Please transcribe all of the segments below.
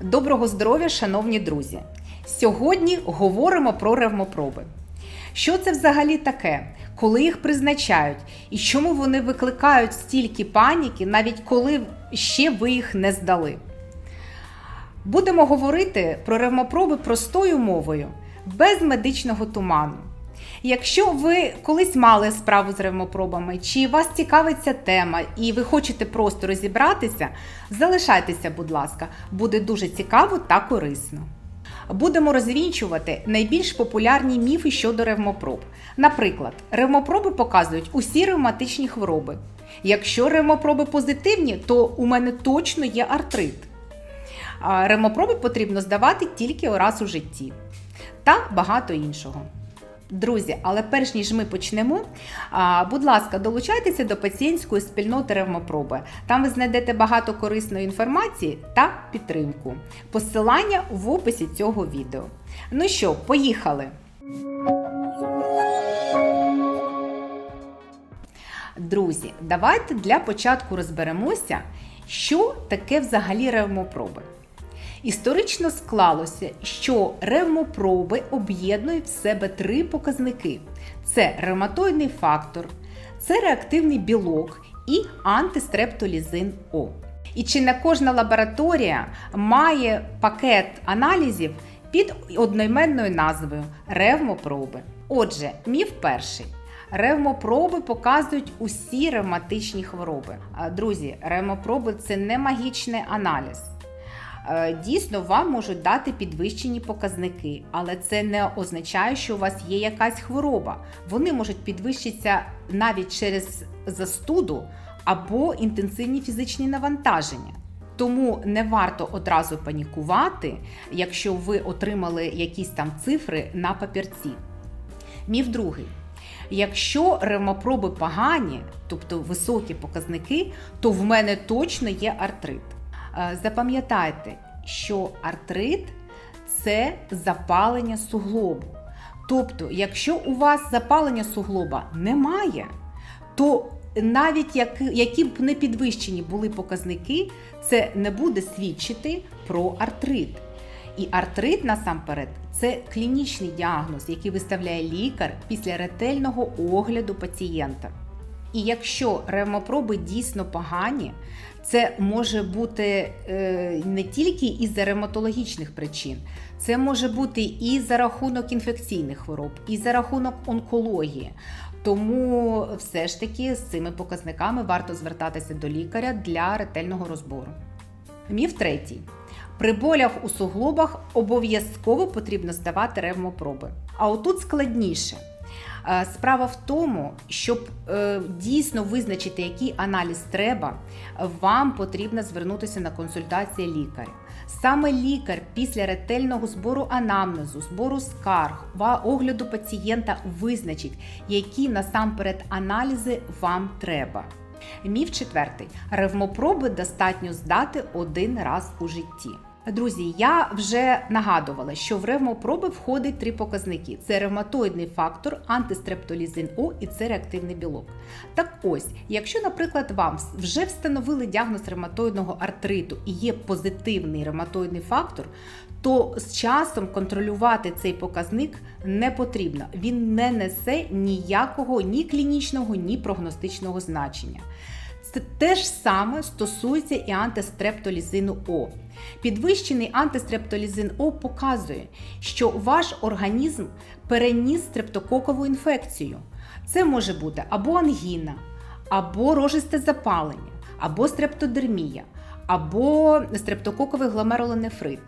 Доброго здоров'я, шановні друзі! Сьогодні говоримо про ревмопроби. Що це взагалі таке? Коли їх призначають і чому вони викликають стільки паніки, навіть коли ще ви їх не здали? Будемо говорити про ревмопроби простою мовою, без медичного туману. Якщо ви колись мали справу з ревмопробами, чи вас цікавить ця тема і ви хочете просто розібратися, залишайтеся, будь ласка, буде дуже цікаво та корисно. Будемо розвінчувати найбільш популярні міфи щодо ревмопроб. Наприклад, ревмопроби показують усі ревматичні хвороби. Якщо ревмопроби позитивні, то у мене точно є артрит. А Ревмопроби потрібно здавати тільки раз у житті та багато іншого. Друзі, але перш ніж ми почнемо, будь ласка, долучайтеся до пацієнтської спільноти ревмопроби. Там ви знайдете багато корисної інформації та підтримку. Посилання в описі цього відео. Ну що, поїхали! Друзі, давайте для початку розберемося, що таке взагалі ревмопроби. Історично склалося, що ревмопроби об'єднують в себе три показники: це ревматоїдний фактор, це реактивний білок і антистрептолізин О. І чи не кожна лабораторія має пакет аналізів під одноіменною назвою ревмопроби. Отже, міф перший. Ревмопроби показують усі ревматичні хвороби. Друзі, ревмопроби це не магічний аналіз. Е, Дійсно, вам можуть дати підвищені показники, але це не означає, що у вас є якась хвороба. Вони можуть підвищитися навіть через застуду або інтенсивні фізичні навантаження. Тому не варто одразу панікувати, якщо ви отримали якісь там цифри на папірці. Міф другий. Якщо ревмопроби погані, тобто високі показники, то в мене точно є артрит. Е, Запам'ятайте, що артрит це запалення суглобу. Тобто, якщо у вас запалення суглоба немає, то навіть як, які б не підвищені були показники, це не буде свідчити про артрит. І артрит насамперед це клінічний діагноз, який виставляє лікар після ретельного огляду пацієнта. І якщо ревмопроби дійсно погані, це може бути е, не тільки із-за ревматологічних причин, це може бути і за рахунок інфекційних хвороб, і за рахунок онкології. Тому все ж таки з цими показниками варто звертатися до лікаря для ретельного розбору. Міф третій. При болях у суглобах обов'язково потрібно здавати ревмопроби. А отут складніше. Е, Справа в тому, щоб е, дійсно визначити, який аналіз треба, вам потрібно звернутися на консультацію лікаря. Саме лікар після ретельного збору анамнезу, збору скарг, огляду пацієнта визначить, які насамперед аналізи вам треба. Міф четвертий. Ревмопроби достатньо здати один раз у житті. Друзі, я вже нагадувала, що в ревмопроби входить три показники: це ревматоїдний фактор, антистрептолізин О і це реактивний білок. Так ось, якщо, наприклад, вам вже встановили діагноз ревматоїдного артриту і є позитивний ревматоїдний фактор, то з часом контролювати цей показник не потрібно. Він не несе ніякого ні клінічного, ні прогностичного значення. Це те ж саме стосується і антистрептолізину О. Підвищений антистрептолізин О показує, що ваш організм переніс стрептококову інфекцію. Це може бути або ангіна, або рожисте запалення, або стрептодермія, або стрептококовий гломерулонефрит.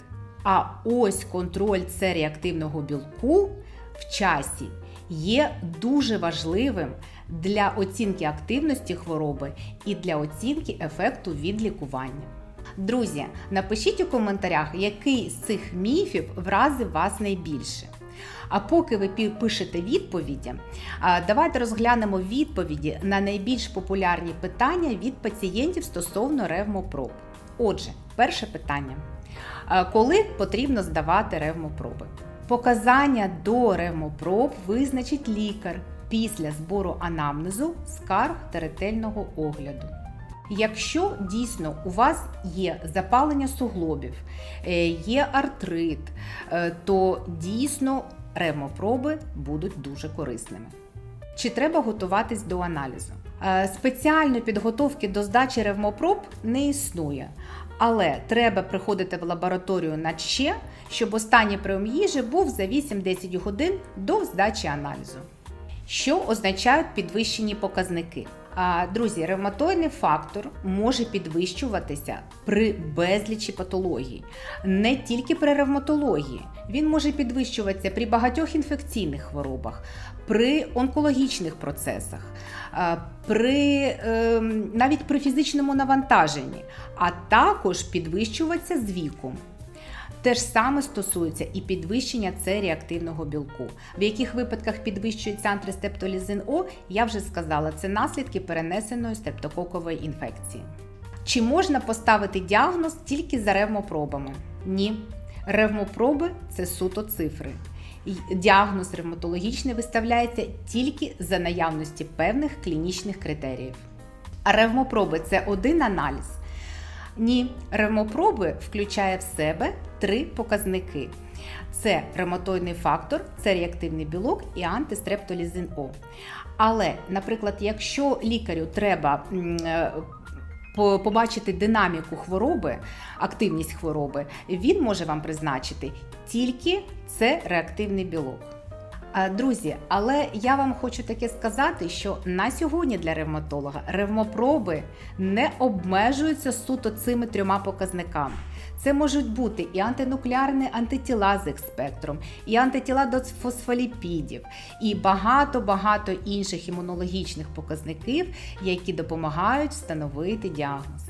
А ось контроль С реактивного білку в часі є дуже важливим для оцінки активності хвороби і для оцінки ефекту від лікування. Друзі, напишіть у коментарях, який з цих міфів вразив вас найбільше. А поки ви пишете відповіді, давайте розглянемо відповіді на найбільш популярні питання від пацієнтів стосовно ревмопроб. Отже, перше питання: коли потрібно здавати ревмопроби? Показання до ревмопроб визначить лікар після збору анамнезу, скарг та ретельного огляду. Якщо дійсно у вас є запалення суглобів, е, є артрит, е, то дійсно ревмопроби будуть дуже корисними. Чи треба готуватись до аналізу? Е, Спеціальної підготовки до здачі ревмопроб не існує, але треба приходити в лабораторію на ЧЕ, щоб останній прийом їжі був за 8-10 годин до здачі аналізу. Що означають підвищені показники? Друзі, ревматоїдний фактор може підвищуватися при безлічі патологій, не тільки при ревматології. Він може підвищуватися при багатьох інфекційних хворобах, при онкологічних процесах, при, ем, навіть при фізичному навантаженні, а також підвищуватися з віком. Те ж саме стосується і підвищення С реактивного білку. В яких випадках підвищується антистептолізин О, я вже сказала, це наслідки перенесеної стрептококової інфекції. Чи можна поставити діагноз тільки за ревмопробами? Ні. Ревмопроби це суто цифри. Діагноз ревматологічний виставляється тільки за наявності певних клінічних критеріїв. А ревмопроби це один аналіз. Ні, ревмопроби включає в себе три показники: це ревматоїдний фактор, це реактивний білок і антистрептолізин О. Але, наприклад, якщо лікарю треба е, по- побачити динаміку хвороби, активність хвороби, він може вам призначити тільки це реактивний білок. А, Друзі, але я вам хочу таке сказати, що на сьогодні для ревматолога ревмопроби не обмежуються суто цими трьома показниками. Це можуть бути і антинуклеарні антитіла з їх спектром, і антитіла до фосфоліпідів, і багато-багато інших імунологічних показників, які допомагають встановити діагноз.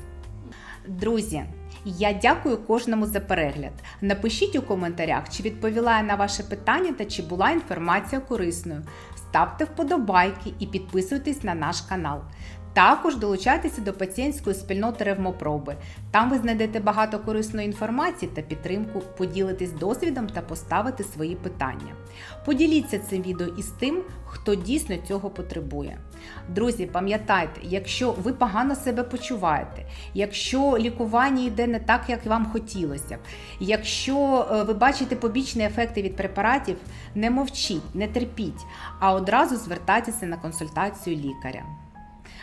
Друзі, я дякую кожному за перегляд. Напишіть у коментарях, чи відповіла я на ваше питання та чи була інформація корисною. Ставте вподобайки і підписуйтесь на наш канал. Також долучайтеся до пацієнтської спільноти ревмопроби. Там ви знайдете багато корисної інформації та підтримку, поділитесь досвідом та поставити свої питання. Поділіться цим відео із тим, хто дійсно цього потребує. Друзі, пам'ятайте, якщо ви погано себе почуваєте, якщо лікування йде не так, як вам хотілося якщо е, ви бачите побічні ефекти від препаратів, не мовчіть, не терпіть, а одразу звертайтеся на консультацію лікаря.